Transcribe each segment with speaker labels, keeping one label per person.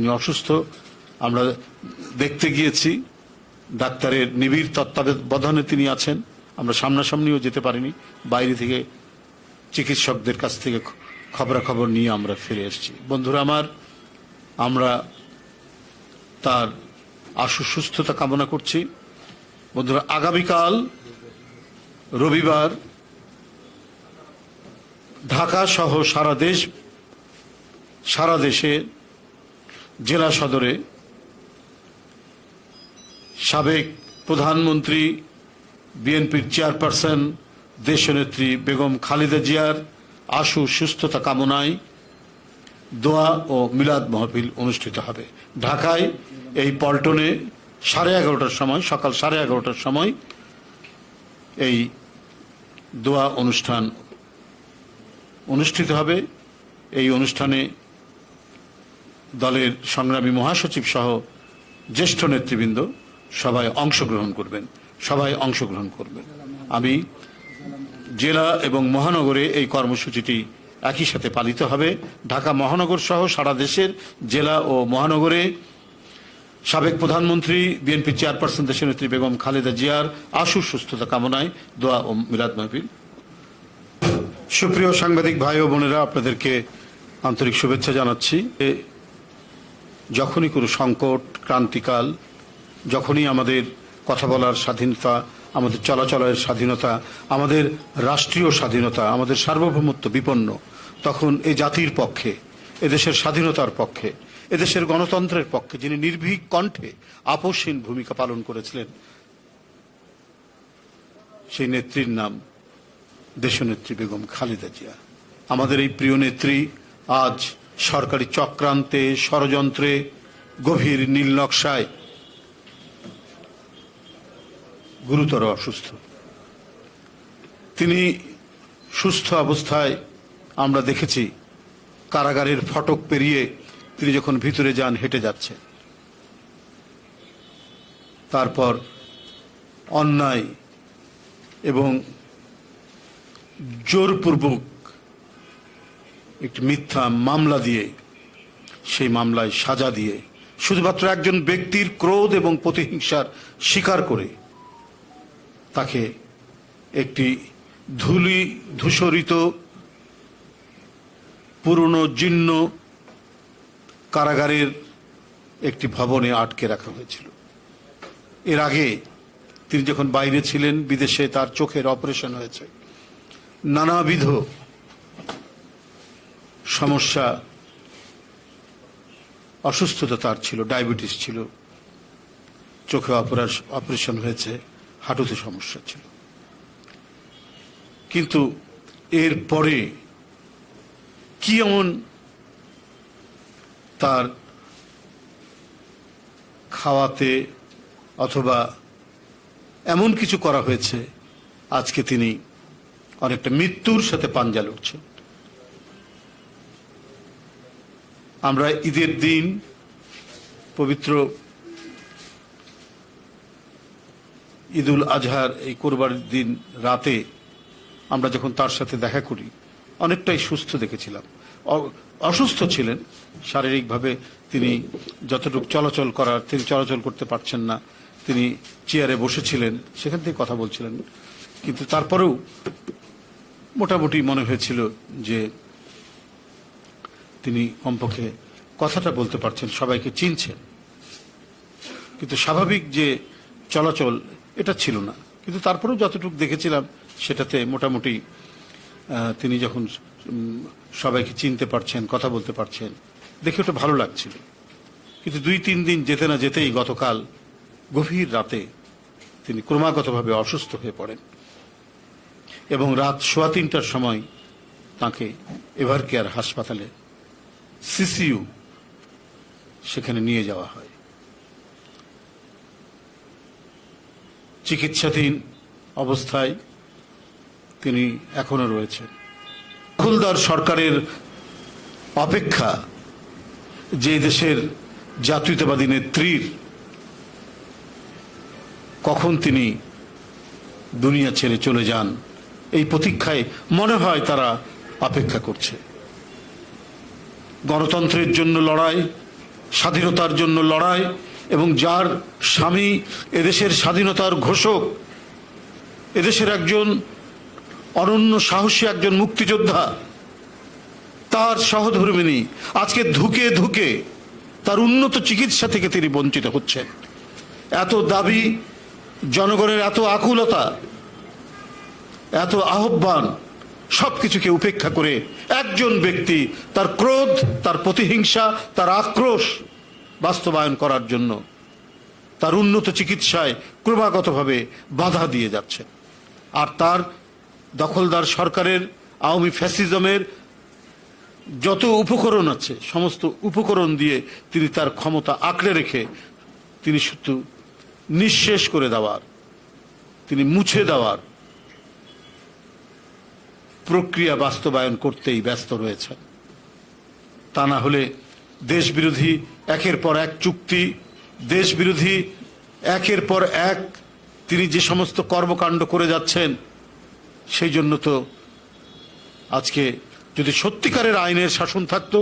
Speaker 1: উনি অসুস্থ, আমরা দেখতে গিয়েছি, ডাক্তারের নিবিড় তত্ত্বাবধানে তিনি আছেন, আমরা সামনাসামনিও যেতে পারিনি, বাইরে থেকে চিকিৎসকদের কাছ থেকে খবরাখবর নিয়ে আমরা ফিরে এসেছি। বন্ধুরা আমার, আমরা তার আশু সুস্থতা কামনা করছি। বন্ধুরা, আগামীকাল রবিবার ঢাকা সহ সারা দেশ, সারা দেশে জেলা সদরে সাবেক প্রধানমন্ত্রী, বিএনপির চেয়ারপারসন, দেশনেত্রী বেগম খালেদা জিয়ার আশু সুস্থতা কামনায় দোয়া ও মিলাদ মাহফিল অনুষ্ঠিত হবে। ঢাকায় এই পল্টনে সাড়ে এগারোটার সময়, সকাল সাড়ে এগারোটার সময় এই দোয়া অনুষ্ঠান অনুষ্ঠিত হবে। এই অনুষ্ঠানে দলের সংগ্রামী মহাসচিব সহ জ্যেষ্ঠ নেতৃবৃন্দ সবাই অংশগ্রহণ করবেন, সবাই অংশগ্রহণ করবেন। আমি জেলা এবং মহানগরে এই কর্মসূচিটি একই সাথে পালিত হবে। ঢাকা মহানগর সহ সারা দেশের জেলা ও মহানগরে সাবেক প্রধানমন্ত্রী বিএনপি চেয়ারপারসন দেশের নেত্রী বেগম খালেদা জিয়ার আশু সুস্থতা কামনায় দোয়া ও মিলাদ মাহফিল। সুপ্রিয় সাংবাদিক ভাই ও বোনেরা, আপনাদেরকে আন্তরিক শুভেচ্ছা জানাচ্ছি। যখনই কোনো সংকট, ক্রান্তিকাল, যখনই আমাদের কথা বলার স্বাধীনতা, আমাদের চলাচলের স্বাধীনতা, আমাদের রাষ্ট্রীয় স্বাধীনতা, আমাদের সার্বভৌমত্ব বিপন্ন, তখন এই জাতির পক্ষে, এদেশের স্বাধীনতার পক্ষে, এদেশের গণতন্ত্রের পক্ষে যিনি নির্ভীক কণ্ঠে আপোষহীন ভূমিকা পালন করেছিলেন, সেই নেত্রীর নাম দেশনেত্রী বেগম খালেদা জিয়া। আমাদের এই প্রিয় নেত্রী আজ সরকারি চক্রান্তে, ষড়যন্ত্রে, গভীর নীল নকশায়। গুরুতর অসুস্থ। তিনি সুস্থ অবস্থায় আমরা দেখেছি, কারাগারের ফটক পেরিয়ে তিনি যখন ভিতরে যান, হেঁটে যাচ্ছে তারপর অন্যায় এবং জোরপূর্বক একটি মিথ্যা মামলা দিয়ে, সেই মামলায় সাজা দিয়ে, শুধুমাত্র একজন ব্যক্তির ক্রোধ এবং প্রতিহিংসার স্বীকার করে, তাকে একটি ধুলি ধূসরিত, পুরনো জীর্ণ কারাগারের একটি ভবনে আটকে রাখা হয়েছিল। এর আগে তিনি যখন বাইরে ছিলেন, বিদেশে তার চোখের অপারেশন হয়েছে। নানাবিধ সমস্যা, অসুস্থতা তার ছিল, ডায়াবেটিস ছিল, চোখে অপারেশ- অপারেশন হয়েছে, হাঁটুতে সমস্যা ছিল। কিন্তু এর পরে কি এমন তার খাওয়াতে অথবা এমন কিছু করা হয়েছে, আজকে তিনি অনেকটা মৃত্যুর সাথে পাঞ্জা লড়ছেন আমরা ঈদের দিন পবিত্র ঈদুল আজহার এই কোরবানির দিন রাতে আমরা যখন তার সাথে দেখা করি, অনেকটাই সুস্থ দেখেছিলাম। অসুস্থ ছিলেন। শারীরিকভাবে তিনি যতটুকু চলাচল করার, তিনি চলাচল করতে পারছেন না। তিনি চেয়ারে বসেছিলেন, সেখান থেকে কথা বলছিলেন। কিন্তু তারপরেও মোটামুটি মনে হয়েছিল যে তিনি কমপক্ষে কথাটা বলতে পারছেন, সবাইকে চিনছেন। কিন্তু স্বাভাবিক যে চলাচল, এটা ছিল না। কিন্তু তারপরেও যতটুকু দেখেছিলাম, সেটাতে মোটামুটি তিনি যখন সবাইকে চিনতে পারছেন, কথা বলতে পারছেন, দেখে ওটা ভালো লাগছিল। কিন্তু দুই, তিন দিন যেতে না যেতেই গতকাল গভীর রাতে তিনি ক্রমাগতভাবে অসুস্থ হয়ে পড়েন। এবং রাত সোয়া তিনটার সময় তাকে এভার কেয়ার হাসপাতালে সিসিইউ সেখানে নিয়ে যাওয়া হয়। চিকিৎসাধীন অবস্থায় তিনি এখনও রয়েছেন। দখলদার সরকারের অপেক্ষা যে দেশের জাতীয়তাবাদী নেত্রীর কখন তিনি দুনিয়া ছেড়ে চলে যান, এই প্রতীক্ষায় মনে হয় তারা অপেক্ষা করছে। গণতন্ত্রের জন্য লড়াই, স্বাধীনতার জন্য লড়াই এবং যার স্বামী এদেশের স্বাধীনতার ঘোষক, এদেশের একজন অনন্য সাহসী, একজন মুক্তিযোদ্ধা, তার সহধর্মিনী আজকে ধুকে ধুকে তার উন্নত চিকিৎসা থেকে তিনি বঞ্চিত হচ্ছেন। এত দাবি জনগণের এত আকুলতা, এত আহ্বান সবকিছুকে উপেক্ষা করে একজন ব্যক্তি তার ক্রোধ, তার প্রতিহিংসা, তার আক্রোশ বাস্তবায়ন করার জন্য তার উন্নত চিকিৎসায় ক্রমাগতভাবে বাধা দিয়ে যাচ্ছে। আর তার দখলদার সরকারের, আওয়ামী ফ্যাসিজমের যত উপকরণ আছে, সমস্ত উপকরণ দিয়ে তিনি তার ক্ষমতা আঁকড়ে রেখে তিনি শুধু নিঃশেষ করে দেওয়ার, তিনি মুছে দেওয়ার প্রক্রিয়া বাস্তবায়ন করতেই ব্যস্ত রয়েছে। তা না হলে দেশ বিরোধী একের পর এক চুক্তি দেশ বিরোধী একের পর এক তিনি যে সমস্ত কর্মকাণ্ড করে যাচ্ছেন, সেই জন্য তো আজকে যদি সত্যিকারের আইনের শাসন থাকতো,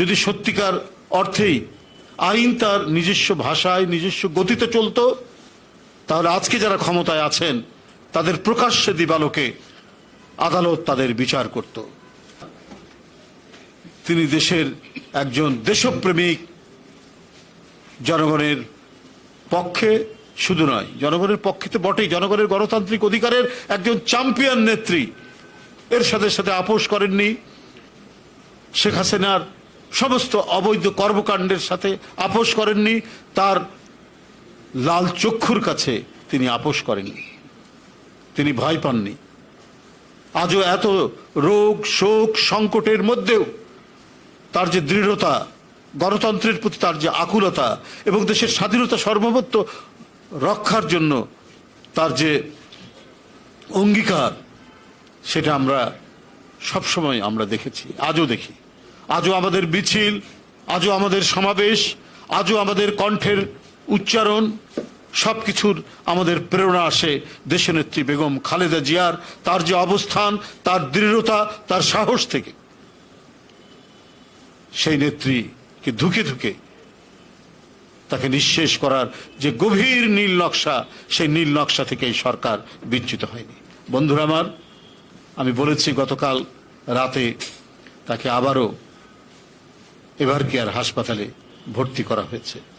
Speaker 1: যদি সত্যিকার অর্থেই আইন তার নিজস্ব ভাষায়, নিজস্ব গতিতে চলতো, তাহলে আজকে যারা ক্ষমতায় আছেন তাদের প্রকাশ্যে দিবালোকে আদালত তাদের বিচার করত। তিনি দেশের একজন দেশপ্রেমিক জনগণের পক্ষে শুধু নয়, জনগণের পক্ষে তো বটেই, জনগণের গণতান্ত্রিক অধিকারের একজন চ্যাম্পিয়ন নেত্রী এর সাথে সাথে আপোষ করেননি। শেখ হাসিনার সমস্ত অবৈধ কর্মকাণ্ডের সাথে আপোষ করেননি। তার লাল চক্ষুর কাছে তিনি আপোষ করেননি। তিনি ভয় পাননি। আজও এত রোগ, শোক, সংকটের মধ্যেও তার যে দৃঢ়তা, গণতন্ত্রের প্রতি তার যে আকুলতা এবং দেশের স্বাধীনতা সর্বভৌমত্ব রক্ষার জন্য তার যে অঙ্গীকার, সেটা আমরা সবসময় আমরা দেখেছি, আজও দেখি। আজও আমাদের মিছিল, আজও আমাদের সমাবেশ, আজও আমাদের কণ্ঠের উচ্চারণ সব কিছুর আমাদের প্রেরণা আসে দেশনেত্রী বেগম খালেদা জিয়ার, তার যে অবস্থান, তার দৃঢ়তা, তার সাহস থেকে। সেই নেত্রীকে ধুকে ধুকে তাকে নিঃশেষ করার যে গভীর নীল নকশা, সেই নীল নকশা থেকে এই সরকার বিচ্যুত হয়নি। বন্ধুরা আমার, আমি বলেছি গতকাল রাতে তাকে আবারও এবার কেয়ার হাসপাতালে ভর্তি করা হয়েছে।